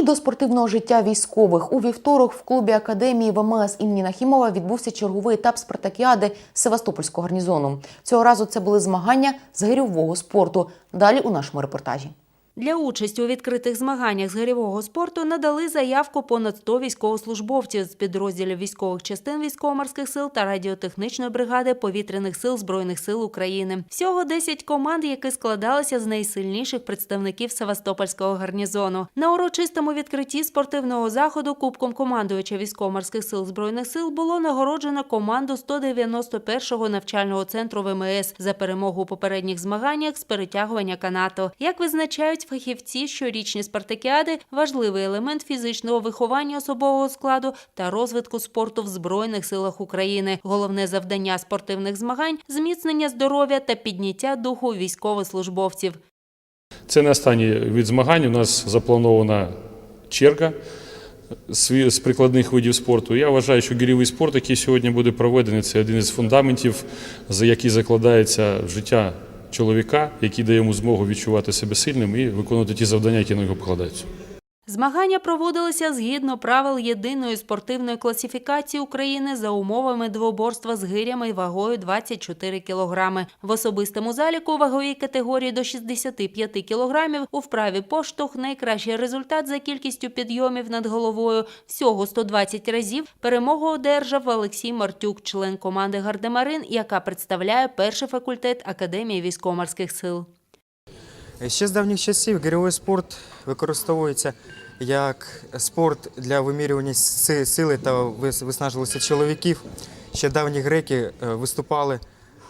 І до спортивного життя військових у вівторок в клубі академії ВМС імені Нахімова відбувся черговий етап спартакіади Севастопольського гарнізону. Цього разу це були змагання з гирьового спорту. Далі у нашому репортажі. Для участі у відкритих змаганнях з гирьового спорту надали заявку понад 100 військовослужбовців з підрозділів військових частин військово-морських сил та радіотехнічної бригади повітряних сил Збройних сил України. Всього 10 команд, які складалися з найсильніших представників Севастопольського гарнізону. На урочистому відкритті спортивного заходу Кубком командувача військово-морських сил Збройних сил було нагороджено команду 191-го навчального центру ВМС за перемогу у попередніх змаганнях з перетягування канату. Як визначають фахівці, щорічні спартакіади важливий елемент фізичного виховання особового складу та розвитку спорту в Збройних силах України. Головне завдання спортивних змагань зміцнення здоров'я та підняття духу військовослужбовців. Це не останній від змагань. У нас запланована черга з прикладних видів спорту. Я вважаю, що гірєвий спорт, який сьогодні буде проведений, це один із фундаментів, за який закладається життя чоловіка, який дає йому змогу відчувати себе сильним і виконувати ті завдання, які на нього покладаються. Змагання проводилися згідно правил єдиної спортивної класифікації України за умовами двоборства з гирями вагою 24 кілограми. В особистому заліку ваговій категорії до 65 кілограмів у вправі поштовх найкращий результат за кількістю підйомів над головою всього 120 разів. Перемогу одержав Олексій Мартюк, член команди Гардемарин, яка представляє перший факультет Академії військово-морських сил. Ще з давніх часів гірьовий спорт використовується як спорт для вимірювання сили та вис- виснажливості чоловіків. Ще давні греки е, виступали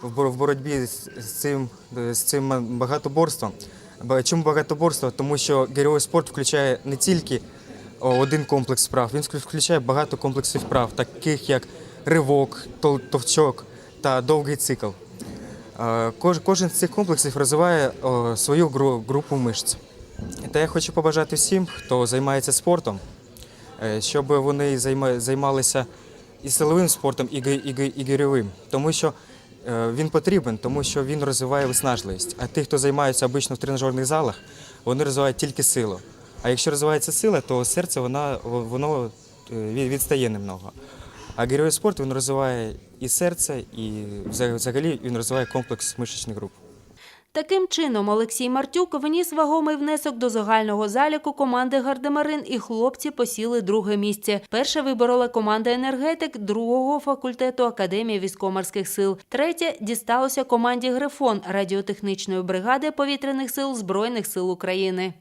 в боротьбі з цим, е, з цим багатоборством. Чому багатоборство? Тому що гірьовий спорт включає не тільки один комплекс вправ, він включає багато комплексів вправ, таких як ривок, товчок та довгий цикл. Е, кож- Кожен з цих комплексів розвиває свою групу мишць. Та я хочу побажати всім, хто займається спортом, е, щоб вони займалися і силовим спортом, і, і, гірьовим. Тому що е, він потрібен, тому що він розвиває виснажливість. А ті, хто займаються обично в тренажерних залах, вони розвивають тільки силу. А якщо розвивається сила, то серце вона, воно е, відстає немного. А гірьовий спорт він розвиває і серце, і взагалі він розвиває комплекс мишечних груп. Таким чином, Олексій Мартюк вніс вагомий внесок до загального заліку команди Гардемарин, і хлопці посіли друге місце. Перше виборола команда енергетик другого факультету Академії військово-морських сил. Третє дісталося команді Грифон радіотехнічної бригади повітряних сил Збройних сил України.